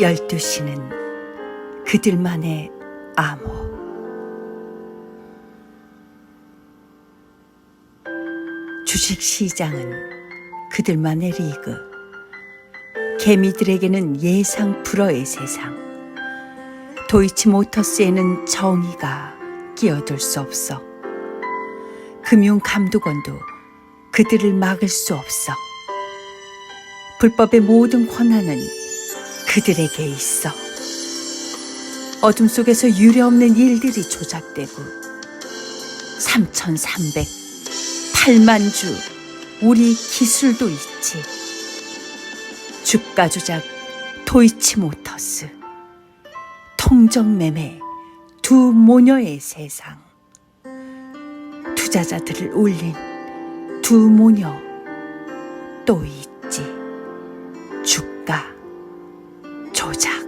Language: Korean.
12시는 그들만의 암호. 주식 시장은 그들만의 리그. 개미들에게는 예상 불허의 세상. 도이치 모터스에는 정의가 끼어들 수 없어. 금융 감독원도 그들을 막을 수 없어. 불법의 모든 권한은 그들에게 있어. 어둠 속에서 유례없는 일들이 조작되고 3,308만 주 우리 기술도 있지. 주가 조작 도이치 모터스 통정 매매 두 모녀의 세상 투자자들을 올린 두 모녀 또 있지. 주가 조작